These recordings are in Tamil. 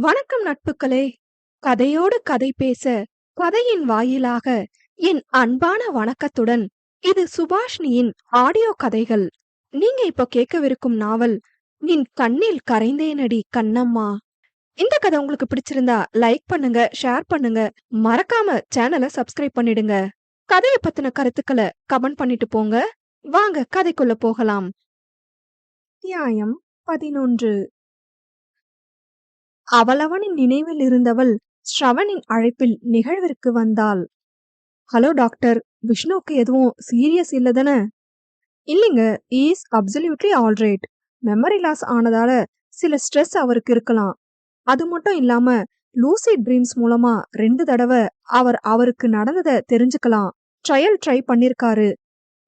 வணக்கம் நட்புகளே கதையோடு கதை பேச கதையின் வாயிலாக என் அன்பான வணக்கத்துடன் இது சுபாஷ்னியின் ஆடியோ கதைகள். நீங்க இப்ப கேட்கவிருக்கும் நாவல் நின் கண்ணில் கரைந்தேனடி கண்ணம்மா இந்த கதை உங்களுக்கு பிடிச்சிருந்தா லைக் பண்ணுங்க ஷேர் பண்ணுங்க. மறக்காம சேனலை சப்ஸ்கிரைப் பண்ணிடுங்க. கதையை பத்தின கருத்துக்களை கமெண்ட் பண்ணிட்டு போங்க. வாங்க கதைக்குள்ள போகலாம். அத்தியாயம் பதினொன்று. அவளவனின் நினைவில் இருந்தவள் ஸ்ரவனின் அழைப்பில் நிகழ்விற்கு வந்தாள். ஹலோ டாக்டர் விஷ்ணுவுக்கு எதுவும் சீரியஸ் இல்லதானே? இல்லைங்க. Is absolutely alright memory loss ஆனதால சில ஸ்ட்ரெஸ் அவருக்கு இருக்கலாம். அது மட்டும் இல்லாம லூசிட் ட்ரீம்ஸ் மூலமா ரெண்டு தடவை அவர் அவருக்கு நடந்ததை தெரிஞ்சுக்கலாம். ட்ரையல் ட்ரை பண்ணிருக்காரு.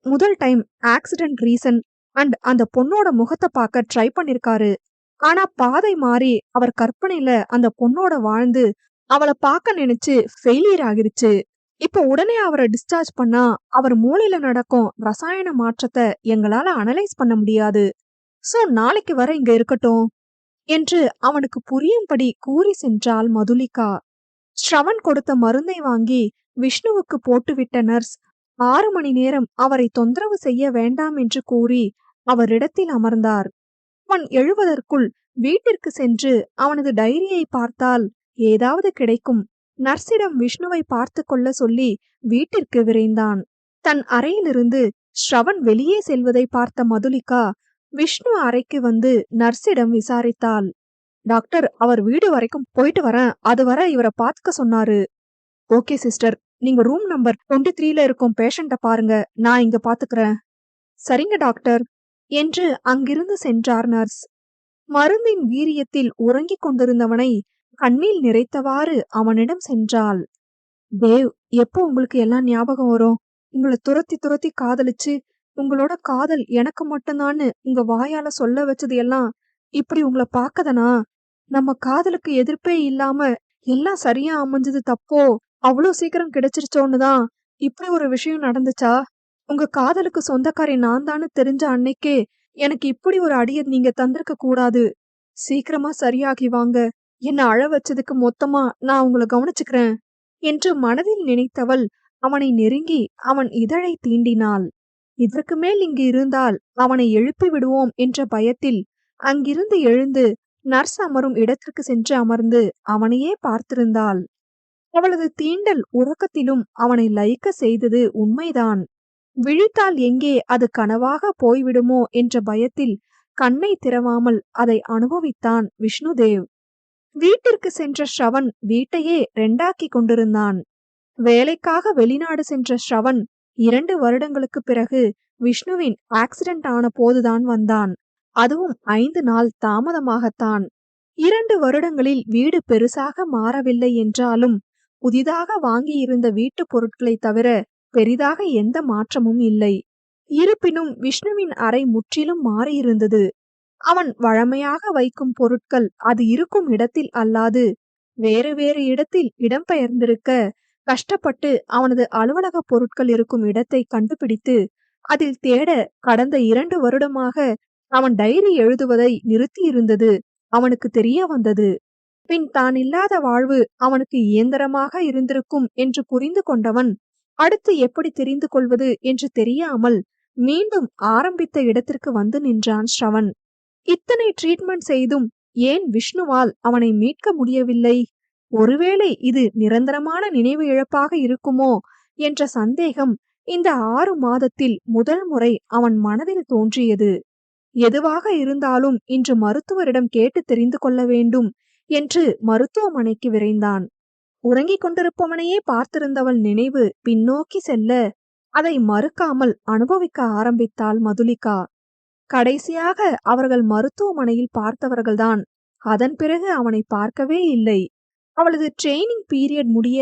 முதல் டைம் ஆக்சிடென்ட் ரீசன் அண்ட் அந்த பொண்ணோட முகத்தை பார்க்க ட்ரை பண்ணிருக்காரு. ஆனா பாதை மாறி அவர் கற்பனையில அந்த பொண்ணோட வாழ்ந்து அவளை பார்க்க நினைச்சு ஃபெயிலியர் ஆகிருச்சு. இப்ப உடனே அவரை டிஸ்சார்ஜ் பண்ணா அவர் மூளையில நடக்கும் ரசாயன மாற்றத்தை எங்களால அனலைஸ் பண்ண முடியாது. சோ நாளைக்கு வர இங்க இருக்கட்டும் என்று அவனுக்கு புரியும்படி கூறி சென்றாள் மதுலிகா. ஸ்ரவன் கொடுத்த மருந்தை வாங்கி விஷ்ணுவுக்கு போட்டுவிட்ட நர்ஸ் ஆறு மணி நேரம் அவரை தொந்தரவு செய்ய வேண்டாம் என்று கூறி அவரிடத்தில் அமர்ந்தார். அவன் எழுவதற்குள் வீட்டிற்கு சென்று அவனது டைரியை பார்த்தால் ஏதாவது கிடைக்கும். நர்சிடம் விஷ்ணுவை பார்த்து கொள்ள சொல்லி வீட்டிற்கு விரைந்தான். தன் அறையிலிருந்து ஸ்ரவன் வெளியே செல்வதை பார்த்த மதுலிகா விஷ்ணு அறைக்கு வந்து நர்சிடம் விசாரித்தாள். டாக்டர் அவர் வீடு வரைக்கும் போயிட்டு வரேன். அது வர இவரை பார்த்துக்க சொன்னாரு. Okay sister. நீங்க ரூம் நம்பர் டுவெண்ட்டி த்ரீல இருக்கும் பேஷண்ட பாருங்க. நான் இங்க பாத்துக்கிறேன். சரிங்க டாக்டர். என்று அங்கிருந்து சென்றார் நர்ஸ். மருந்தின் வீரியத்தில் உறங்கிக் கொண்டிருந்தவனை கண்ணில் நிறைத்தவாறு அவனிடம் சென்றாள். தேவ் எப்போ உங்களுக்கு எல்லாம் ஞாபகம் வரும்? உங்களை துரத்தி துரத்தி காதலிச்சு உங்களோட காதல் எனக்கு மட்டும்தான்னு உங்க வாயால சொல்ல வச்சது எல்லாம் இப்படி உங்களை பாக்கதனா நம்ம காதலுக்கு எதிர்ப்பே இல்லாம எல்லாம் சரியா அமைஞ்சது தப்போ? அவ்வளோ சீக்கிரம் கிடைச்சிருச்சோன்னு தான் இப்படி ஒரு விஷயம் நடந்துச்சா? உங்க காதலுக்கு சொந்தக்காரி நான் தானு தெரிஞ்ச அன்னைக்கே எனக்கு இப்படி ஒரு அடியை நீங்க தந்திருக்க கூடாது. சீக்கிரமா சரியாகி வாங்க. என்ன அழ வச்சதுக்கு மொத்தமா நான் உங்களை கவனிச்சுக்கிறேன் என்று மனதில் நினைத்தவள் அவனை நெருங்கி அவன் இதழை தீண்டினாள். இதற்கு மேல் இங்கு இருந்தால் அவனை எழுப்பி விடுவோம் என்ற பயத்தில் அங்கிருந்து எழுந்து நர்ஸ் அமரும் இடத்திற்கு சென்று அமர்ந்து அவனையே பார்த்திருந்தாள். அவளது தீண்டல் உறக்கத்திலும் அவனை லயிக்க செய்தது உண்மைதான். விழித்தால் எங்கே அது கனவாக போய்விடுமோ என்ற பயத்தில் கண்ணை திறவாமல் அதை அனுபவித்தான் விஷ்ணுதேவ். வீட்டிற்கு சென்ற ஸ்ரவன் வீட்டையே ரெண்டாக்கி கொண்டிருந்தான். வேலைக்காக வெளிநாடு சென்ற ஸ்ரவன் இரண்டு வருடங்களுக்கு பிறகு விஷ்ணுவின் ஆக்சிடென்ட் ஆன போதுதான் வந்தான். அதுவும் ஐந்து நாள் தாமதமாகத்தான். இரண்டு வருடங்களில் வீடு பெருசாக மாறவில்லை என்றாலும் புதிதாக வாங்கியிருந்த வீட்டுப் பொருட்களை தவிர பெரிதாக எந்த மாற்றமும் இல்லை. இருப்பினும் விஷ்ணுவின் அறை முற்றிலும் மாறியிருந்தது. அவன் வழமையாக வைக்கும் பொருட்கள் அது இருக்கும் இடத்தில் அல்லாது வேறு வேறு இடத்தில் இடம்பெயர்ந்திருக்க கஷ்டப்பட்டு அவனது அலுவலக பொருட்கள் இருக்கும் இடத்தை கண்டுபிடித்து அதில் தேட கடந்த இரண்டு வருடமாக அவன் டைரி எழுதுவதை நிறுத்தியிருந்தது அவனுக்கு தெரிய வந்தது. பின் தான் இல்லாத வாழ்வு அவனுக்கு இயந்திரமாக இருந்திருக்கும் என்று புரிந்து கொண்டவன் அடுத்து எப்படி தெரிந்து கொள்வது என்று தெரியாமல் மீண்டும் ஆரம்பித்த இடத்திற்கு வந்து நின்றான் ஸ்ரவன். இத்தனை ட்ரீட்மெண்ட் செய்தும் ஏன் விஷ்ணுவால் அவனை மீட்க முடியவில்லை? ஒருவேளை இது நிரந்தரமான நினைவு இழப்பாக இருக்குமோ என்ற சந்தேகம் இந்த ஆறு மாதத்தில் முதல் முறை அவன் மனதில் தோன்றியது. எதுவாக இருந்தாலும் இன்று மருத்துவரிடம் கேட்டு தெரிந்து கொள்ள வேண்டும் என்று மருத்துவமனைக்கு விரைந்தான். உறங்கிக் கொண்டிருப்பவனையே பார்த்திருந்தவள் நினைவு பின்னோக்கி செல்ல அதை மறுக்காமல் அனுபவிக்க ஆரம்பித்தாள் மதுலிகா. கடைசியாக அவர்கள் மருத்துவமனையில் பார்த்தவர்கள்தான். அதன் பிறகு அவனை பார்க்கவே இல்லை. அவளது ட்ரெய்னிங் பீரியட் முடிய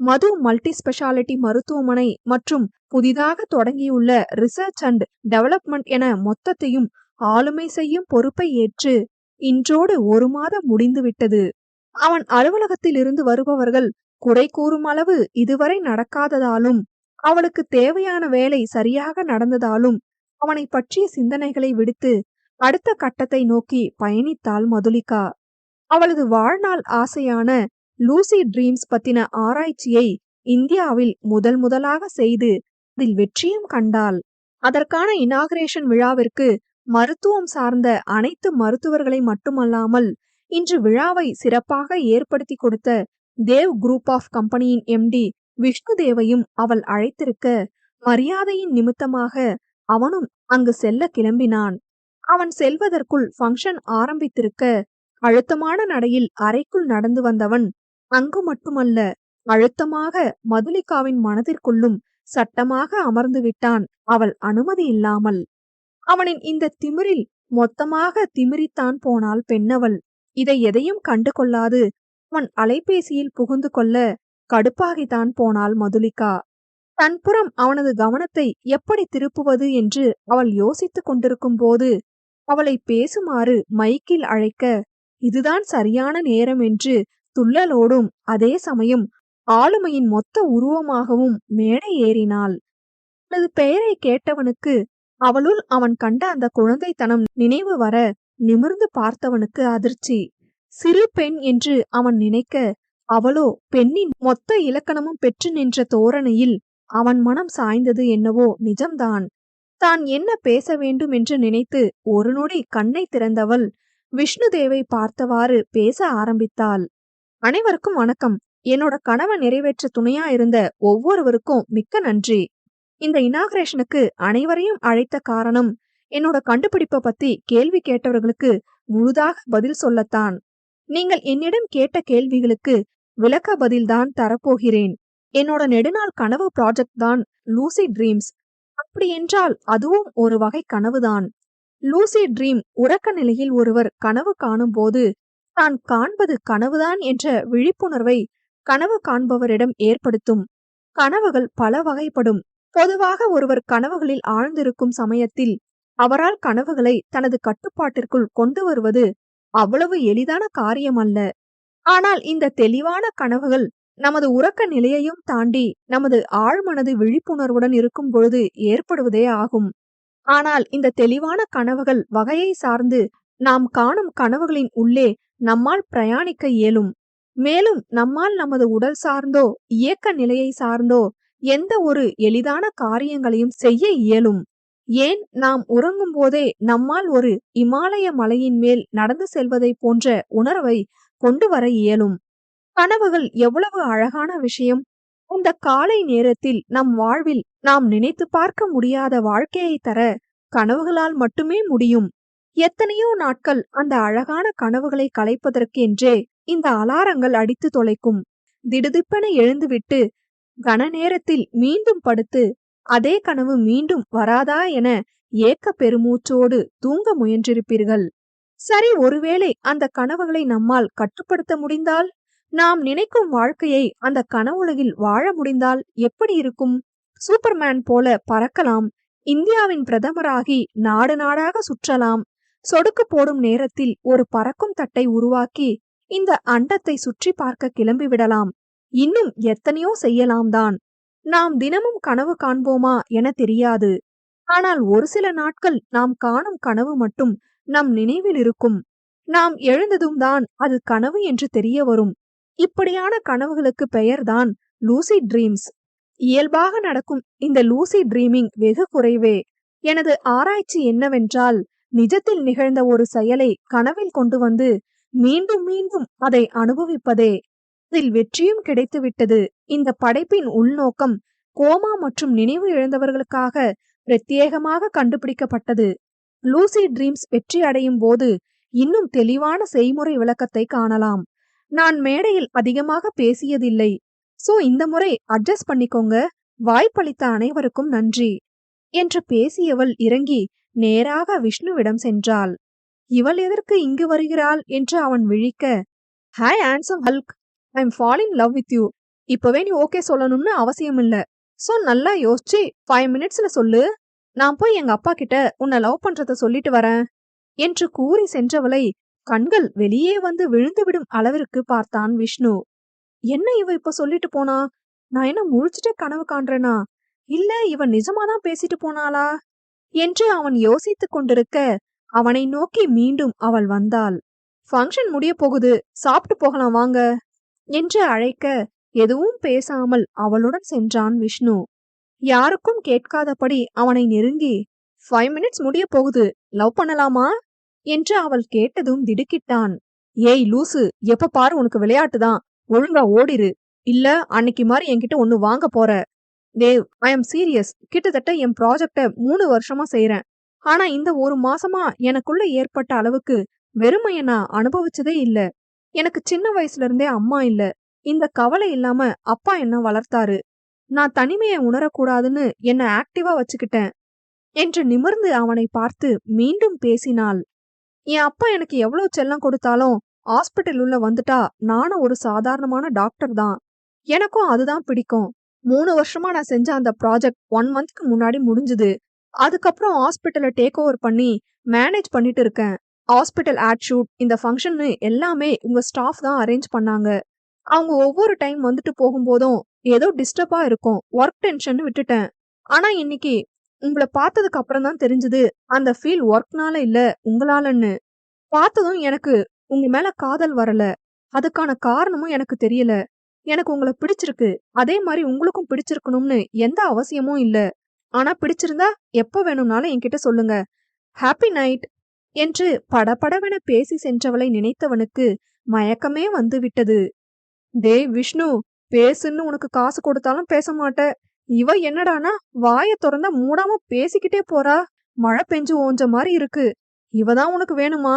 மது மல்டி ஸ்பெஷாலிட்டி மருத்துவமனை மற்றும் புதிதாக தொடங்கியுள்ள ரிசர்ச் அண்ட் டெவலப்மெண்ட் என மொத்தத்தையும் ஆளுமை செய்யும் பொறுப்பை ஏற்று இன்றோடு ஒரு மாதம் முடிந்துவிட்டது. அவன் அலுவலகத்தில் இருந்து வருபவர்கள் குறை கூறும் அளவு இதுவரை நடக்காததாலும் அவளுக்கு தேவையான வேலை சரியாக நடந்ததாலும் அவனை பற்றிய சிந்தனைகளை விடுத்து அடுத்த கட்டத்தை நோக்கி பயணித்தாள் மதுலிகா. அவளது வாழ்நாள் ஆசையான லூசி ட்ரீம்ஸ் பத்தின ஆராய்ச்சியை இந்தியாவில் முதல் முதலாக செய்து அதில் வெற்றியும் கண்டாள். அதற்கான இனாகிரேஷன் விழாவிற்கு மருத்துவம் சார்ந்த அனைத்து மருத்துவர்களை மட்டுமல்லாமல் இன்று விழாவை சிறப்பாக ஏற்படுத்தி கொடுத்த தேவ் குரூப் ஆஃப் கம்பெனியின் எம்டி விஷ்ணுதேவையும் அவள் அழைத்திருக்க மரியாதையின் நிமித்தமாக அவனும் அங்கு செல்ல கிளம்பினான். அவன் செல்வதற்குள் ஃபங்க்ஷன் ஆரம்பித்திருக்க அழுத்தமான நடையில் அறைக்குள் நடந்து வந்தவன் அங்கு மட்டுமல்ல அழுத்தமாக மதுலிகாவின் மனதிற்குள்ளும் சட்டமாக அமர்ந்து விட்டான் அவள் அனுமதி இல்லாமல். அவனின் இந்த திமிரில் மொத்தமாக திமிரித்தான் போனாள் பெண்ணவள். இதை எதையும் கண்டு கொள்ளாது அவன் அலைபேசியில் புகுந்து கொள்ள கடுப்பாகித்தான் போனாள் மதுலிகா. தன்புறம் அவனது கவனத்தை எப்படி திருப்புவது என்று அவள் யோசித்துக் கொண்டிருக்கும் போது அவளை பேசுமாறு மைக்கில் அழைக்க இதுதான் சரியான நேரம் என்று துள்ளலோடும் அதே சமயம் ஆளுமையின் மொத்த உருவமாகவும் மேடை ஏறினாள். அவளது பெயரை கேட்டவனுக்கு அவளுள் அவன் கண்ட அந்த குழந்தைத்தனம் நினைவு வர நிமிர்ந்து பார்த்தவனுக்கு அதிர்ச்சி. சிறு பெண் என்று அவன் நினைக்க அவளோ பெண்ணின் மொத்த இலக்கணமும் பெற்று நின்ற தோரணையில் அவன் மனம் சாய்ந்தது என்னவோ நிஜம்தான். தான் என்ன பேச வேண்டும் என்று நினைத்து ஒரு நொடி கண்ணை திறந்தவள் விஷ்ணுதேவை பார்த்தவாறு பேச ஆரம்பித்தாள். அனைவருக்கும் வணக்கம். என்னோட கனவை நிறைவேற்ற துணையா இருந்த ஒவ்வொருவருக்கும் மிக்க நன்றி. இந்த இனாகிரேஷனுக்கு அனைவரையும் அழைத்த காரணம் என்னோட கண்டுபிடிப்பை பத்தி கேள்வி கேட்டவர்களுக்கு முழுதாக பதில் சொல்லத்தான். நீங்கள் என்னிடம் கேட்ட கேள்விகளுக்கு விளக்க பதில்தான் தரப்போகிறேன். என்னோட நெடுநாள் கனவு ப்ராஜெக்ட் தான் லூசி ட்ரீம்ஸ் அப்படி என்றால் அதுவும் ஒரு வகை கனவுதான். லூசி ட்ரீம் உறக்க நிலையில் ஒருவர் கனவு காணும் போது தான் காண்பது கனவுதான் என்ற விழிப்புணர்வை கனவு காண்பவரிடம் ஏற்படுத்தும். கனவுகள் பல வகைப்படும். பொதுவாக ஒருவர் கனவுகளில் ஆழ்ந்திருக்கும் சமயத்தில் அவரால் கனவுகளை தனது கட்டுப்பாட்டிற்குள் கொண்டு வருவது அவ்வளவு எளிதான காரியம் அல்ல ஆனால் இந்த தெளிவான கனவுகள் நமது உறக்க நிலையையும் தாண்டி நமது ஆழ்மனது விழிப்புணர்வுடன் இருக்கும் பொழுது ஏற்படுவதே ஆகும். ஆனால் இந்த தெளிவான கனவுகள் வகையை சார்ந்து நாம் காணும் கனவுகளின் உள்ளே நம்மால் பிரயாணிக்க இயலும். மேலும் நம்மால் நமது உடல் சார்ந்தோ இயக்க நிலையை சார்ந்தோ எந்த ஒரு எளிதான காரியங்களையும் செய்ய இயலும். ஏன் நாம் உறங்கும் போதே நம்மால் ஒரு இமாலய மலையின் மேல் நடந்து செல்வதை போன்ற உணர்வை கொண்டு வர இயலும்? கனவுகள் எவ்வளவு அழகான விஷயம்! இந்த காலை நேரத்தில் நம் வாழ்வில் நாம் நினைத்து பார்க்க முடியாத வாழ்க்கையை தர கனவுகளால் மட்டுமே முடியும். எத்தனையோ நாட்கள் அந்த அழகான கனவுகளை கலைப்பதற்கென்றே இந்த அலாரங்கள் அடித்து தொலைக்கும். திடுதிப்பென எழுந்துவிட்டு கன நேரத்தில் மீண்டும் படுத்து அதே கனவு மீண்டும் வராதா என ஏக்க பெருமூச்சோடு தூங்க முயன்றிருப்பீர்கள். சரி ஒருவேளை அந்த கனவுகளை நம்மால் கட்டுப்படுத்த முடிந்தால்? நாம் நினைக்கும் வாழ்க்கையை அந்த கனவுலகில் வாழ முடிந்தால் எப்படி இருக்கும்? சூப்பர்மேன் போல பறக்கலாம். இந்தியாவின் பிரதமராகி நாடு நாடாக சுற்றலாம். சொடுக்கு போடும் நேரத்தில் ஒரு பறக்கும் தட்டை உருவாக்கி இந்த அண்டத்தை சுற்றி பார்க்க கிளம்பிவிடலாம். இன்னும் எத்தனையோ செய்யலாம் தான் நாம் தினமும் கனவு காண்போமா என தெரியாது. ஆனால் ஒரு சில நாட்கள் நாம் காணும் கனவு மட்டும் நம் நினைவில் இருக்கும். நாம் எழுந்ததும் தான் அது கனவு என்று தெரிய வரும். இப்படியான கனவுகளுக்கு பெயர்தான் லூசி ட்ரீம்ஸ். இயல்பாக நடக்கும் இந்த லூசி ட்ரீமிங் வெகு குறைவே. எனது ஆராய்ச்சி என்னவென்றால் நிஜத்தில் நிகழ்ந்த ஒரு செயலை கனவில் கொண்டு வந்து மீண்டும் மீண்டும் அதை அனுபவிப்பதே. அதில் வெற்றியும் கிடைத்துவிட்டது. இந்த படைப்பின் உள்நோக்கம் கோமா மற்றும் நினைவு இழந்தவர்களுக்காக பிரத்யேகமாக கண்டுபிடிக்கப்பட்டது. லூசி ட்ரீம்ஸ் வெற்றி அடையும் போது இன்னும் தெளிவான செய்முறை விளக்கத்தை காணலாம். நான் மேடையில் அதிகமாக பேசியதில்லை. சோ இந்த முறை அட்ஜஸ்ட் பண்ணிக்கோங்க. வாய்ப்பளித்த அனைவருக்கும் நன்றி. என்று பேசியவள் இறங்கி நேராக விஷ்ணுவிடம் சென்றாள். இவள் எதற்கு இங்கு வருகிறாள் என்று அவன் விழிக்க hi handsome Hulk! I am love with you இப்பவே நீ ஓகே சொல்லணும்னு அவசியம் இல்ல. சோ நல்லா யோசிச்சு ஃபைவ் மினிட்ஸ்ல சொல்லு. நான் போய் எங்க அப்பா கிட்ட உன்னை லவ் பண்றத சொல்லிட்டு வரேன். என்று கூறி சென்றவளை கண்கள் வெளியே வந்து விழுந்துவிடும் அளவிற்கு பார்த்தான் விஷ்ணு. என்ன இவ இப்ப சொல்லிட்டு போனா? நான் என்ன முழிச்சுட்டே கனவு காண்றேனா? இல்ல இவன் நிஜமாதான் பேசிட்டு போனாளா? என்று அவன் யோசித்துக் கொண்டிருக்க அவனை நோக்கி மீண்டும் அவள் வந்தாள். ஃபங்க்ஷன் முடிய போகுது. சாப்பிட்டு போகலாம் வாங்க. என்று அழைக்க எதுவும் பேசாமல் அவளுடன் சென்றான் விஷ்ணு. யாருக்கும் கேட்காதபடி அவனை நெருங்கி ஃபைவ் மினிட்ஸ் முடிய போகுது லவ் பண்ணலாமா? என்று அவள் கேட்டதும் திடுக்கிட்டான். ஏய் லூசு எப்ப பாரு உனக்கு விளையாட்டுதான் ஒழுங்கா ஓடிரு. இல்ல அன்னைக்கு மாதிரி என்கிட்ட ஒன்னு வாங்க போற. தேவ் ஐ எம் சீரியஸ் கிட்டத்தட்ட என் ப்ராஜெக்ட மூணு வருஷமா செய்யறேன் ஆனா இந்த ஒரு மாசமா எனக்குள்ள ஏற்பட்ட அளவுக்கு வெறுமைய நான் அனுபவிச்சதே இல்ல. எனக்கு சின்ன வயசுல இருந்தே அம்மா இல்ல. இந்த கவலை இல்லாம அப்பா என்ன வளர்த்தாரு? நான் தனிமையை உணரக்கூடாதுன்னு என்ன ஆக்டிவா வச்சுக்கிட்டேன் என்று நிமிர்ந்து அவனை பார்த்து மீண்டும் பேசினாள். என் அப்பா எனக்கு எவ்வளவு செல்லம் கொடுத்தாலும் ஹாஸ்பிட்டல் உள்ள வந்துட்டா நானும் ஒரு சாதாரணமான டாக்டர் தான். எனக்கும் அதுதான் பிடிக்கும். மூணு வருஷமா நான் செஞ்ச அந்த ப்ராஜெக்ட் ஒன் மந்த்க்கு முன்னாடி முடிஞ்சுது. அதுக்கப்புறம் ஹாஸ்பிட்டலை டேக் ஓவர் பண்ணி மேனேஜ் பண்ணிட்டு இருக்கேன். ஹாஸ்பிட்டல் ஆட் ஷூட் இந்த ஃபங்க்ஷன் எல்லாமே உங்கள் ஸ்டாஃப் தான் அரேஞ்ச் பண்ணாங்க. அவங்க ஒவ்வொரு டைம் வந்துட்டு போகும்போதும் ஏதோ டிஸ்டர்பாக இருக்கும். ஒர்க் டென்ஷன் விட்டுட்டேன். ஆனால் இன்னைக்கு உங்களை பார்த்ததுக்கு அப்புறம் தான் தெரிஞ்சது அந்த ஃபீல் ஒர்க்னால இல்லை உங்களாலன்னு. பார்த்ததும் எனக்கு உங்க மேல காதல் வரல. அதுக்கான காரணமும் எனக்கு தெரியல. எனக்கு உங்களை பிடிச்சிருக்கு. அதே மாதிரி உங்களுக்கும் பிடிச்சிருக்கணும்னு எந்த அவசியமும் இல்லை. ஆனா பிடிச்சிருந்தா எப்போ வேணும்னாலும் என்கிட்ட சொல்லுங்க. ஹாப்பி நைட் என்று படபடவென பேசி சென்றவளை நினைத்தவனுக்கு மயக்கமே வந்து விட்டது டேய் விஷ்ணு பேசுன்னு உனக்கு காசு கொடுத்தாலும் பேச மாட்ட. இவ என்னடானா வாய திறந்த மூடாம பேசிக்கிட்டே போறா. மழை பெஞ்சு ஓஞ்ச மாதிரி இருக்கு. இவதான் உனக்கு வேணுமா?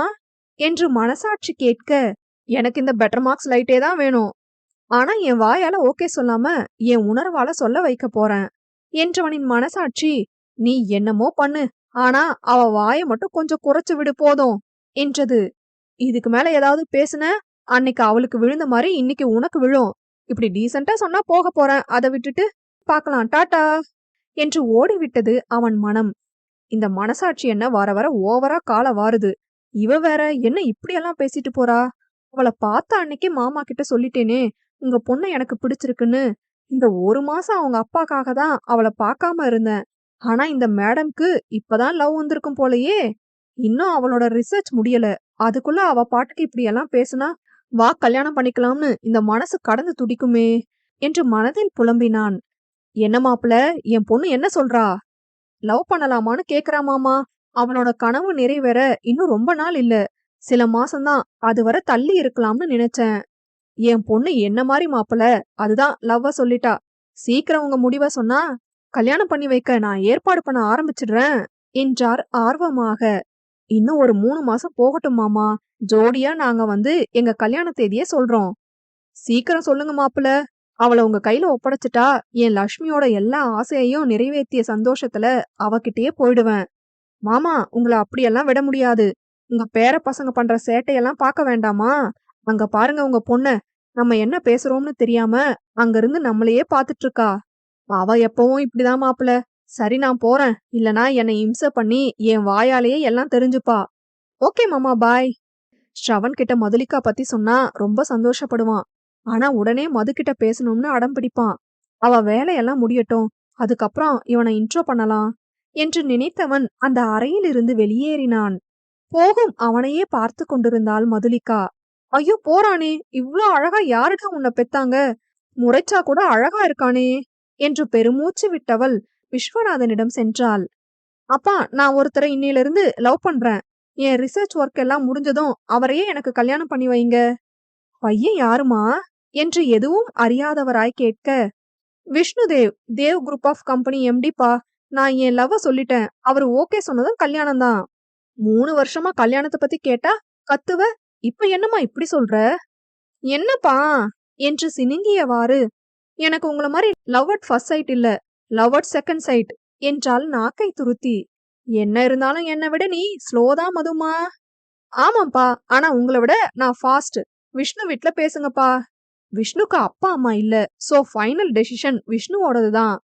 என்று மனசாட்சி கேட்க எனக்கு இந்த பெட்டர் மார்க்ஸ் லைட்டே தான் வேணும். ஆனா என் வாயால ஓகே சொல்லாம என் உணர்வால சொல்ல வைக்க போறேன். என்றவனின் மனசாட்சி நீ என்னமோ பண்ணு. ஆனா அவ வாய மட்டும் கொஞ்சம் குறைச்சு விடு போதும் என்றது. இதுக்கு மேல ஏதாவது பேசுன? அன்னைக்கு அவளுக்கு விழுந்த மாதிரி இன்னைக்கு உனக்கு விழும். இப்படி டீசெண்டா சொன்னா போக போறேன் அதை விட்டுட்டு பார்க்கலாம் டாட்டா என்று ஓடிவிட்டது அவன் மனம். இந்த மனசாட்சி என்ன வர வர ஓவரா கால வாருது. இவ வேற என்ன இப்படியெல்லாம் பேசிட்டு போறா? அவளை பார்த்த அன்னைக்கே மாமா கிட்ட சொல்லிட்டேனே. உங்க பொண்ணை எனக்கு பிடிச்சிருக்குன்னு. இந்த ஒரு மாசம் அவங்க அப்பாக்காக தான் அவளை பார்க்காம இருந்தேன். ஆனா இந்த மேடம்க்கு இப்பதான் லவ் வந்திருக்கும் போலயே இன்னும் அவளோட ரிசர்ச் முடியல. அதுக்குள்ள அவ பாட்டுக்கு இப்படி எல்லாம் பேசுனா வா கல்யாணம் பண்ணிக்கலாம்னு இந்த மனசு கடந்து துடிக்குமே என்று மனதில் புலம்பினான். என்ன மாப்பிள என் பொண்ணு என்ன சொல்றா? லவ் பண்ணலாமான்னு கேக்குறா மாமா. அவனோட கனவு நிறைவேற இன்னும் ரொம்ப நாள் இல்ல. சில மாசம்தான் அது வரை தள்ளி இருக்கலாம்னு நினைச்சேன். என் பொண்ணு என்ன மாதிரி மாப்பிள அதுதான் லவ்வ சொல்லிட்டா. சீக்கிரம் உங்க முடிவ சொன்னா கல்யாணம் பண்ணி வைக்க நான் ஏற்பாடு பண்ண ஆரம்பிச்சிடுறேன் என்றார் ஆர்வமாக. இன்னும் ஒரு மூணு மாசம் போகட்டும் மாமா. ஜோடியா நாங்க வந்து எங்க கல்யாண தேதியே சொல்றோம். சீக்கிரம் சொல்லுங்க மாப்பிள்ள. அவளை உங்க கையில ஒப்படைச்சிட்டா என் லக்ஷ்மியோட எல்லா ஆசையையும் நிறைவேற்றிய சந்தோஷத்துல அவகிட்டயே போயிடுவேன். மாமா உங்களை அப்படியெல்லாம் விட முடியாது. உங்க பேர பசங்க பண்ற சேட்டையெல்லாம் பார்க்க வேண்டாமா? அங்க பாருங்க உங்க பொண்ண. நம்ம என்ன பேசுறோம்னு தெரியாம அங்கிருந்து நம்மளையே பாத்துட்டு இருக்கா. அவ எப்பவும் இப்படிதான் மாப்பிள. சரி நான் போறேன். இல்லனா என்னை இம்ச பண்ணி என் வாயாலேயே எல்லாம் தெரிஞ்சுப்பா. ஓகே மாமா பாய். ஸ்ரவன் கிட்ட மதுலிகா பத்தி சொன்னா ரொம்ப சந்தோஷப்படுவான். ஆனா உடனே மது கிட்ட பேசணும்னு அடம் பிடிப்பான். அவ வேலையெல்லாம் முடியட்டும். அதுக்கப்புறம் இவனை இன்ட்ரோ பண்ணலாம். என்று நினைத்தவன் அந்த அறையிலிருந்து வெளியேறினான். போகும் அவனையே பார்த்து கொண்டிருந்தாள் மதுலிகா. ஐயோ போறானே. இவ்ளோ அழகா யாருடா உன்னை பெத்தாங்க? முறைச்சா கூட அழகா இருக்கானே. என்று பெருமூச்சு விட்டவள் விஸ்வநாதனிடம் சென்றாள். அப்பா நான் ஒருத்தரை இன்னையிலிருந்து லவ் பண்றேன். என் ரிசர்ச் ஒர்க் எல்லாம் முடிஞ்சதும் அவரையே எனக்கு கல்யாணம் பண்ணி வைங்க. பையன் யாருமா? என்று எதுவும் அறியாதவராய் கேட்க Vishnudev Dev group of company எம்டிப்பா நான் என் லவ் சொல்லிட்டேன். அவர் ஓகே சொன்னதும் கல்யாணம் தான் மூணு வருஷமா கல்யாணத்தை பத்தி கேட்டா கத்துவ? இப்ப என்னம்மா இப்படி சொல்ற? என்னப்பா? என்று சினுங்கியவாறு எனக்கு உங்கள மாதிரி லவ் அட் ஃபர்ஸ்ட் சைட் இல்ல. லவ் அட் செகண்ட் சைட் என்றால் நாக்கை துருத்தி. என்ன இருந்தாலும் என்னை விட நீ ஸ்லோ தான் மதுமா. ஆமாப்பா ஆனா உங்களை விட நான் ஃபாஸ்ட் விஷ்ணு வீட்ல பேசுங்கப்பா. விஷ்ணுக்கு அப்பா அம்மா இல்ல. சோ ஃபைனல் டெசிஷன் விஷ்ணுவோடது தான்.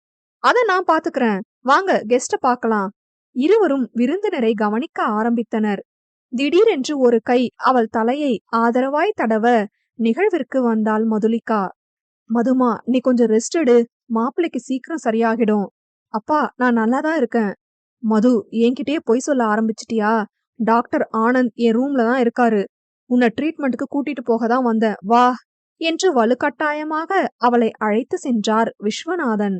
அத நான் பாத்துக்கிறேன். வாங்க கெஸ்ட பார்க்கலாம் இருவரும் விருந்தினரை கவனிக்க ஆரம்பித்தனர். திடீரென்று ஒரு கை அவள் தலையை ஆதரவாய் தடவ நிகழ்விற்கு வந்தாள் மதுலிகா. மதுமா நீ கொஞ்சம் ரெஸ்ட் எடு. மாப்பிள்ளைக்கு சீக்கிரம் சரியாகிடும். அப்பா நான் நல்லாதான் இருக்கேன். மது என்கிட்டயே பொய் சொல்ல ஆரம்பிச்சிட்டியா? டாக்டர் ஆனந்த் என் ரூம்ல தான் இருக்காரு. உன்னை ட்ரீட்மெண்ட்டுக்கு கூட்டிட்டு போக தான் வந்தேன். வா என்று வலுக்கட்டாயமாக அவளை அழைத்து சென்றார் விஸ்வநாதன்.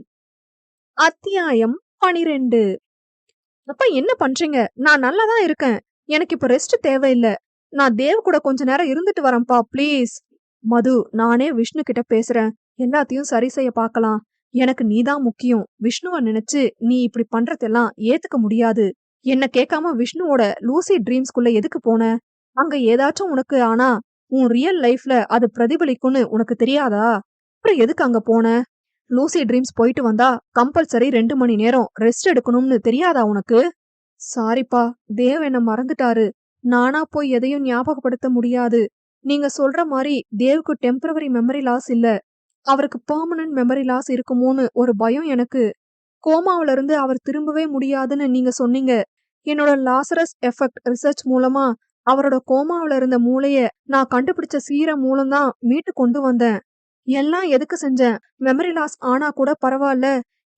அத்தியாயம் பனிரெண்டு. அப்பா என்ன பண்றீங்க? நான் நல்லா தான் இருக்கேன். எனக்கு இப்ப ரெஸ்ட் தேவையில்லை. நான் தேவ் கூட கொஞ்ச நேரம் இருந்துட்டு வரேன்ப்பா ப்ளீஸ் மது நானே விஷ்ணு கிட்ட பேசுறேன். எல்லாத்தையும் சரி செய்ய பார்க்கலாம் எனக்கு நீதான் முக்கியம். விஷ்ணுவை நினைச்சு நீ இப்படி பண்றதெல்லாம் ஏத்துக்க முடியாது. என்ன கேட்காம விஷ்ணுவோட லூசி ட்ரீம்ஸ்குள்ள எதுக்கு போன? அங்க ஏதாச்சும் உனக்கு ஆனா உன் ரியல் லைஃப்ல அது பிரதிபலிக்கும்னு உனக்கு தெரியாதா? அப்புறம் எதுக்கு அங்க போன? லூசி ட்ரீம்ஸ் போயிட்டு வந்தா கம்பல்சரி ரெண்டு மணி நேரம் ரெஸ்ட் எடுக்கணும்னு தெரியாதா உனக்கு? சாரிப்பா தேவ் என்ன மறந்துட்டாரு. நானா போய் எதையும் ஞாபகப்படுத்த முடியாது. நீங்க சொல்ற மாதிரி தேவுக்கு டெம்பரவரி மெமரி லாஸ் இல்ல. அவருக்கு பெர்மனன்ட் மெமரி லாஸ் இருக்குமோன்னு ஒரு பயம் எனக்கு. கோமாவில இருந்து அவர் திரும்பவே முடியாதுன்னு நீங்க சொன்னீங்க. என்னோட லாசரஸ் எஃபெக்ட் ரிசர்ச் மூலமா அவரோட கோமாவில இருந்த மூளைய நான் கண்டுபிடிச்ச சீர மூலம்தான் மீட்டு கொண்டு வந்தேன். எல்லாம் எதுக்கு செஞ்சேன்? மெமரி லாஸ் ஆனா கூட பரவாயில்ல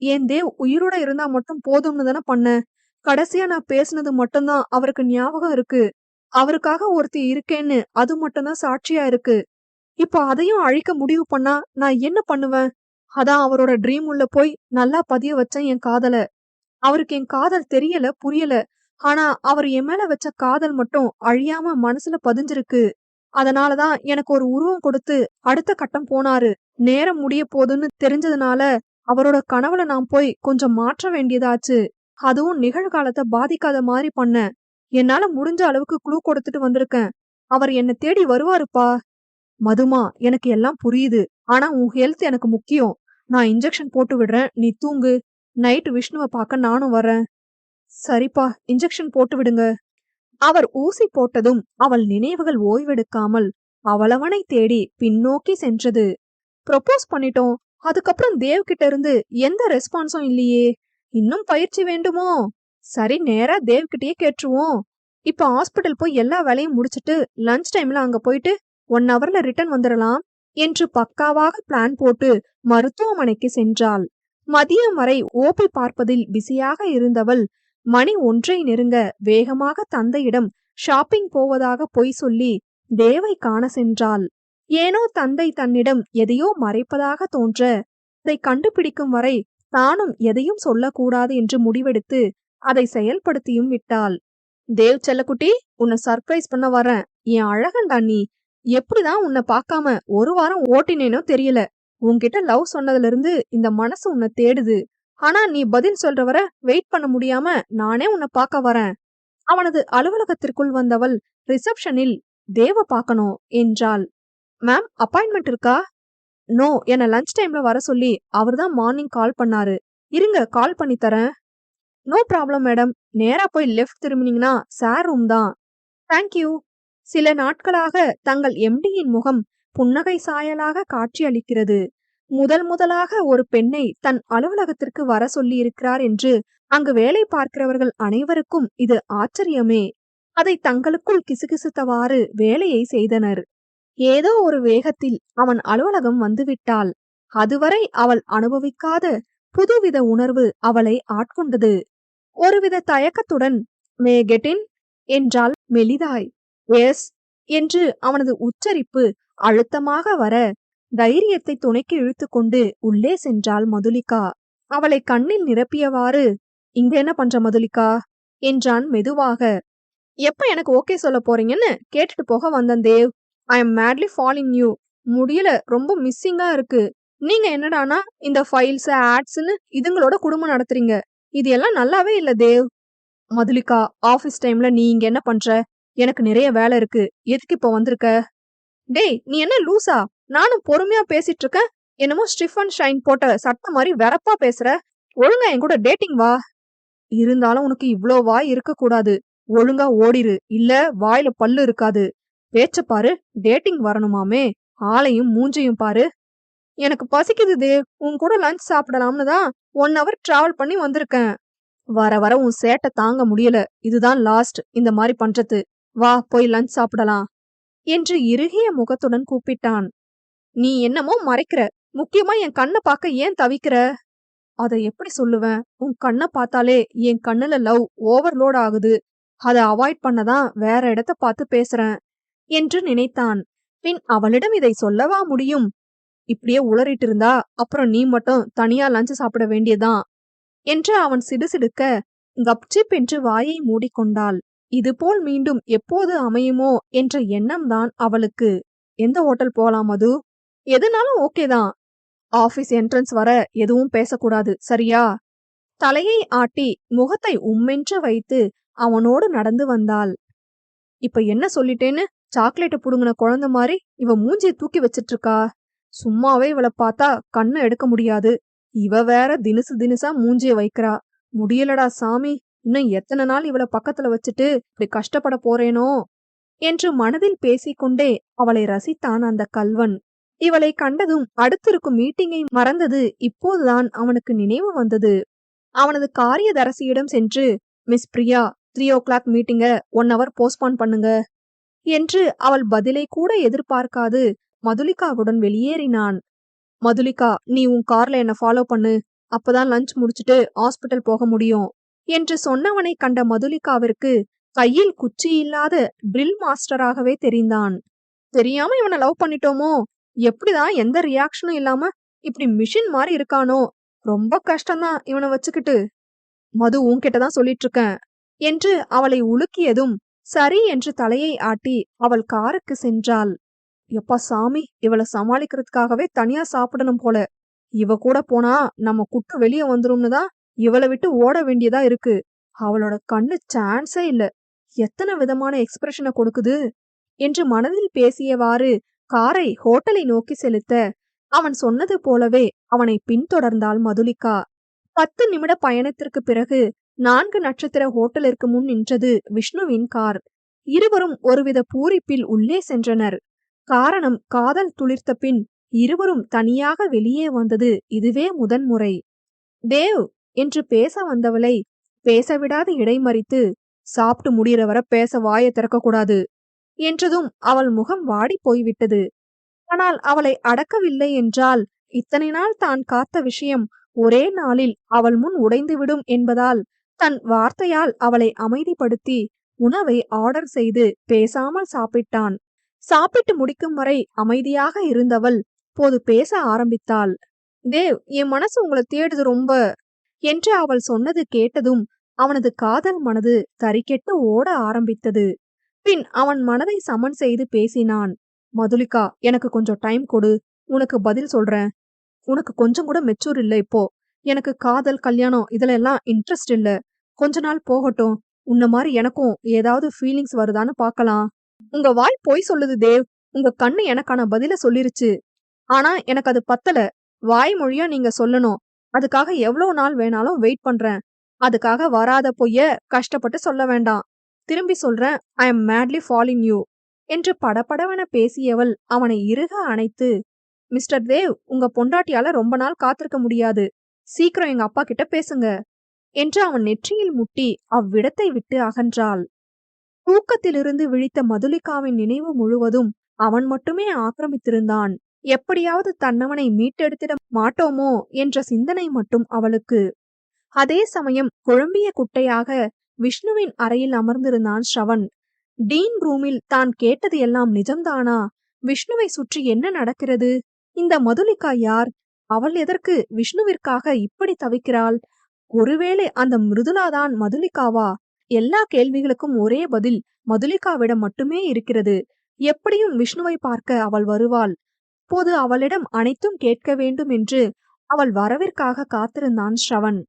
என் தேவ் உயிரோட இருந்தா மட்டும் போதும்னு தானே பண்ணேன். கடைசியா நான் பேசுனது மட்டும்தான் அவருக்கு ஞாபகம் இருக்கு. அவருக்காக ஒருத்தி இருக்கேன்னு அது மட்டும்தான் சாட்சியா இருக்கு. இப்போ அதையும் அழிக்க முடிவு பண்ணா நான் என்ன பண்ணுவேன்? அதான் அவரோட ட்ரீம் உள்ள போய் நல்லா பதிய வச்சேன் என் காதல. அவருக்கு என் காதல் தெரியல புரியல. ஆனா அவர் என் மேல வச்ச காதல் மட்டும் அழியாம மனசுல பதிஞ்சிருக்கு. அதனாலதான் எனக்கு ஒரு உருவம் கொடுத்து அடுத்த கட்டம் போனாரு. நேரம் முடிய போதுன்னு தெரிஞ்சதுனால அவரோட கனவுல நான் போய் கொஞ்சம் மாற்ற வேண்டியதாச்சு. அதுவும் நிகழ்காலத்தை பாதிக்காத மாதிரி பண்ணேன். என்னால முடிஞ்ச அளவுக்கு குழு கொடுத்துட்டு வந்திருக்கேன். அவர் என்ன தேடி வருவாருப்பா. மதுமா எனக்கு எல்லாம் புரியுது. ஆனா உன் ஹெல்த் எனக்கு முக்கியம். நான் இன்ஜெக்ஷன் போட்டு விடுறேன். நீ தூங்கு. நைட் விஷ்ணுவை பார்க்க நானும் வரேன் சரிப்பா இன்ஜெக்ஷன் போட்டு விடுங்க. அவர் ஊசி போட்டதும் அவள் நினைவுகள் ஓய்வெடுக்காமல் அவளவனை தேடி பின்னோக்கி சென்றது. ப்ரொபோஸ் பண்ணிட்டோம். அதுக்கப்புறம் தேவ் கிட்ட இருந்து எந்த ரெஸ்பான்ஸும் இல்லையே. இன்னும் பயிற்சி வேண்டுமோ? சரி நேரா தேவ் கிட்டயே கேட்டுருவோம். இப்போ ஹாஸ்பிட்டல் போய் எல்லா வேலையும் முடிச்சிட்டு லஞ்ச் டைம்ல அங்க போயிட்டு ஒன் ஹவர்ல ரிட்டர்ன் வந்துடலாம் என்று பக்காவாக பிளான் போட்டு மருத்துவமனைக்கு சென்றாள். மதியம் வரை ஓபி பார்ப்பதில் பிஸியாக இருந்தவள் மணி ஒன்றை நெருங்க வேகமாக தந்தையிடம் ஷாப்பிங் போவதாக பொய் சொல்லி தேவை காண சென்றாள். ஏனோ தந்தை தன்னிடம் எதையோ மறைப்பதாக தோன்ற அதை கண்டுபிடிக்கும் வரை தானும் எதையும் சொல்லக்கூடாது என்று முடிவெடுத்து அதை செயல்படுத்தியும் விட்டாள். தேவ் செல்லக்குட்டி உன்னை சர்ப்ரைஸ் பண்ண வரேன் என் அழகன்டா நீ. எப்படிதான் உன்னை பார்க்காம ஒரு வாரம் ஓட்டினேனோ தெரியல. உன்கிட்ட லவ் சொன்னதுல இருந்து இந்த மனசு உன்னை தேடுது. ஆனா நீ பதில் சொல்ற வர வெயிட் பண்ண முடியாம நானே உன்னை பார்க்க வரேன். அவனது அலுவலகத்திற்குள் வந்தவள் ரிசப்ஷனில் தேவ பார்க்கணும் என்றாள். மேம் அப்பாயின்மெண்ட் இருக்கா? நோ என்ன லஞ்ச் டைம்ல வர சொல்லி அவர்தான் மார்னிங் கால் பண்ணாரு. இருங்க கால் பண்ணி தரேன் நோ ப்ராப்ளம் மேடம் நேரா போய் லெஃப்ட் திரும்பினீங்கன்னா சார் ரூம் தான். தேங்க்யூ சில நாட்களாக தங்கள் எம்டியின் முகம் புன்னகை சாயலாக காட்சியளிக்கிறது முதல் முதலாக ஒரு பெண்ணை தன் அலுவலகத்திற்கு வர சொல்லியிருக்கிறார் என்று அங்கு வேலை பார்க்கிறவர்கள் அனைவருக்கும் இது ஆச்சரியமே. அதை தங்களுக்குள் கிசுகிசுத்தவாறு வேலையை செய்தனர். ஏதோ ஒரு வேகத்தில் அவன் அலுவலகம் வந்துவிட்டாள். அதுவரை அவள் அனுபவிக்காத புதுவித உணர்வு அவளை ஆட்கொண்டது. ஒருவித தயக்கத்துடன் மே கெட்டின் என்றாள் மெலிதாய். எஸ் என்று அவனது உச்சரிப்பு அழுத்தமாக வர தைரியத்தை துணைக்கு இழுத்துக்கொண்டு உள்ளே சென்றாள் மதுலிகா. அவளை கண்ணில் நிரப்பியவாறு இங்க என்ன பண்ற மதுலிகா? என்றான் மெதுவாக. எப்ப எனக்கு ஓகே சொல்ல போறீங்கன்னு கேட்டுட்டு போக வந்தேன் Dev. I am madly falling you முடியல ரொம்ப மிஸ்ஸிங்கா இருக்கு. நீங்க என்னடானா இந்த ஃபைல்ஸ் ஆட்ஸ்னு இதுங்களோட குடும்பம் நடத்துறீங்க. இது எல்லாம் நல்லாவே இல்ல தேவ். மதுலிகா ஆபீஸ் டைம்ல நீ இங்க என்ன பண்ற? எனக்கு நிறைய வேலை இருக்கு. எதுக்கு இப்ப வந்திருக்க? டேய் நீ என்ன லூசா? நானும் பொறுமையா பேசிட்டு இருக்கேன். என்னமோ ஸ்டிஃபன் ஷைன் போட்ட சட்ட மாதிரி வெறப்பா பேசுற. ஒழுங்கா என் கூட டேட்டிங் வா. இருந்தாலும் உனக்கு இவ்வளோ வாய் இருக்கக்கூடாது ஒழுங்கா ஓடிரு. இல்ல வாயில பல்லு இருக்காது. பேச்ச பாரு. டேட்டிங் வரணுமாமே? ஆளையும் மூஞ்சையும் பாரு. எனக்கு பசிக்குது தேவ் உன் கூட லஞ்ச் சாப்பிடலாம்னு தான் ஒன் ஹவர் டிராவல் பண்ணி வந்திருக்கேன். வர வர உன் சேட்டை தாங்க முடியல. இதுதான் லாஸ்ட் இந்த மாதிரி பண்றது. வா போய் லஞ்ச் சாப்பிடலாம். என்று இறுகிய முகத்துடன் கூப்பிட்டான். நீ என்னமோ மறைக்கிற. முக்கியமா என் கண்ணை பார்க்க ஏன் தவிக்கிற? அதை எப்படி சொல்லுவேன்? உன் கண்ணை பார்த்தாலே என் கண்ணுல லவ் ஓவர்லோட் ஆகுது. அதை அவாய்ட் பண்ணதான் வேற இடத்த பார்த்து பேசுறேன். என்று நினைத்தான். பின் அவளிடம் இதை சொல்லவா முடியும்? இப்படியே உளறிட்டு இருந்தா அப்புறம் நீ மட்டும் தனியா லஞ்ச் சாப்பிட வேண்டியதான் என்று அவன் சிடுசிடுக்க கப்சிப் என்று வாயை மூடிக்கொண்டாள். இதுபோல் மீண்டும் எப்போது அமையுமோ என்ற எண்ணம்தான் அவளுக்கு. எந்த ஹோட்டல் போலாம் மது? எதுனாலும் ஓகே தான். ஆபீஸ் என்ட்ரன்ஸ் வர எதுவும் பேசக்கூடாது சரியா? தலையை ஆட்டி முகத்தை உம்மென்று வைத்து அவனோடு நடந்து வந்தாள். இப்ப என்ன சொல்லிட்டேன்னு? சாக்லேட்டை புடுங்கின குழந்தை மாதிரி இவ மூஞ்சியை தூக்கி வச்சிட்டு இருக்கா சும்மாவே இவளை பார்த்தா கண்ணை எடுக்க முடியாது. இவ வேற தினுசு தினுசா மூஞ்சிய வைக்கிறா. முடியலடா சாமி இன்னும் எத்தனை நாள் இவளை பக்கத்துல வச்சுட்டு இப்படி கஷ்டப்பட போறேனோ? என்று மனதில் பேசிக்கொண்டே அவளை ரசித்தான் அந்த கல்வன். இவளை கண்டதும் அடுத்திருக்கும் மீட்டிங்கை மறந்தது. இப்போதுதான் அவனுக்கு நினைவு வந்தது. அவனது காரியதரசியிடம் சென்று miss Priya three o'clock மீட்டிங்க ஒன் ஹவர் போஸ்ட்பான் பண்ணுங்க என்று அவள் பதிலை கூட எதிர்பார்க்காது. மதுலிகாவுடன் வெளியேறினான். மதுலிகா நீ உன் கார்ல என்ன ஃபாலோ பண்ணு. அப்பதான் லஞ்ச் முடிச்சிட்டு ஹாஸ்பிட்டல் போக முடியும் என்று சொன்னவனை கண்ட மதுலிகாவிற்கு கையில் குச்சி இல்லாத ட்ரில் மாஸ்டராகவே தெரிந்தான். தெரியாம இவனை லவ் பண்ணிட்டோமோ? எப்படிதான் எந்த ரியாக்ஷனும் இல்லாம இப்படி மிஷின் மாதிரி இருக்கானோ? ரொம்ப கஷ்டம்தான் இவனை வச்சுக்கிட்டு. மது உன்கிட்ட தான் சொல்லிட்டு இருக்கேன் என்று அவளை உலுக்கியதும் சரி என்று தலையை ஆட்டி அவள் காருக்கு சென்றாள். எப்பா சாமி இவளை சமாளிக்கிறதுக்காகவே தனியா சாப்பிடணும் போல. இவ கூட போனா நம்ம குட்டு வெளியே வந்துரும்னு தான் இவளை விட்டு ஓட வேண்டியதா இருக்கு. அவளோட கண்ணு சான்ஸே இல்ல. எத்தனை விதமான எக்ஸ்பிரஷனை கொடுக்குது? என்று மனதில் பேசியவாறு காரை ஹோட்டலை நோக்கி செலுத்த அவன் சொன்னது போலவே அவனை பின்தொடர்ந்தாள் மதுலிகா. பத்து நிமிட பயணத்திற்கு பிறகு நான்கு நட்சத்திர ஹோட்டலிற்கு முன் நின்றது விஷ்ணுவின் கார். இருவரும் ஒருவித பூரிப்பில் உள்ளே சென்றனர். காரணம் காதல் துளிர்த்த பின் இருவரும் தனியாக வெளியே வந்தது இதுவே முதன்முறை. தேவ் என்று பேச வந்தவளை பேசவிடாது இடைமறித்து சாப்பிட்டு முடிகிற வர பேச வாயை திறக்கக்கூடாது என்றதும் அவள் முகம் வாடி போய்விட்டது. ஆனால் அவளை அடக்கவில்லை என்றால் இத்தனை நாள் தான் காத்த விஷயம் ஒரே நாளில் அவள் முன் உடைந்துவிடும் என்பதால் தன் வார்த்தையால் அவளை அமைதிப்படுத்தி உணவை ஆர்டர் செய்து பேசாமல் சாப்பிட்டான். சாப்பிட்டு முடிக்கும் வரை அமைதியாக இருந்தவள் போது பேச ஆரம்பித்தாள். தேவ் என் மனசு உங்களை தேடுது ரொம்ப என்று அவள் சொன்னது கேட்டதும் அவனது காதல் மனது தறிக்கெட்டு ஓட ஆரம்பித்தது. பின் அவன் மனதை சமன் செய்து பேசினான். மதுலிகா எனக்கு கொஞ்சம் டைம் கொடு. உனக்கு பதில் சொல்றேன். உனக்கு கொஞ்சம் கூட மெச்சூர் இல்ல இப்போ. எனக்கு காதல் கல்யாணம் இதுல எல்லாம் இன்ட்ரெஸ்ட் இல்ல. கொஞ்ச நாள் போகட்டும். உன்ன மாதிரி எனக்கும் ஏதாவது ஃபீலிங்ஸ் வருதான்னு பார்க்கலாம். உங்க வாய் பொய் சொல்லுது தேவ். உங்க கண்ணு எனக்கான பதில சொல்லிருச்சு. ஆனா எனக்கு அது பத்தல. வாய்மொழியா நீங்க சொல்லணும். அதுக்காக எவ்வளவு நாள் வேணாலும் வெயிட் பண்றேன். அதுக்காக வராத பொய்ய கஷ்டப்பட்டு சொல்ல வேண்டாம். திரும்பி சொல்றேன் I am madly falling you என்று படபடவென பேசியவள் அவனை இறுக அணைத்து மிஸ்டர் தேவ் உங்க பொண்டாட்டியால ரொம்ப நாள் காத்திருக்க முடியாது. சீக்கிரம் எங்க அப்பா கிட்ட பேசுங்க என்று அவன் நெற்றியில் முட்டி அவ்விடத்தை விட்டு அகன்றாள். தூக்கத்திலிருந்து விழித்த மதுலிகாவின் நினைவு முழுவதும் அவன் மட்டுமே ஆக்கிரமித்திருந்தான். எப்படியாவது தன்னவனை மீட்டெடுத்திட மாட்டோமோ என்ற சிந்தனை மட்டும் அவளுக்கு. அதே சமயம் குழம்பிய குட்டையாக விஷ்ணுவின் அறையில் அமர்ந்திருந்தான் ஸ்ரவன் டீன் ரூமில் தான் கேட்டது எல்லாம் நிஜம்தானா? விஷ்ணுவை சுற்றி என்ன நடக்கிறது? இந்த மதுலிகா யார்? அவள் எதற்கு விஷ்ணுவிற்காக இப்படி தவிக்கிறாள்? ஒருவேளை அந்த மிருதுலாதான் மதுலிகாவா? எல்லா கேள்விகளுக்கும் ஒரே பதில் மதுலிகாவிடம் மட்டுமே இருக்கிறது. எப்படியும் விஷ்ணுவை பார்க்க அவள் வருவாள். போது அவளிடம் அனைத்தும் கேட்க வேண்டும் என்று அவள் வரவிற்காக காத்திருந்தான் ஸ்ரவன்.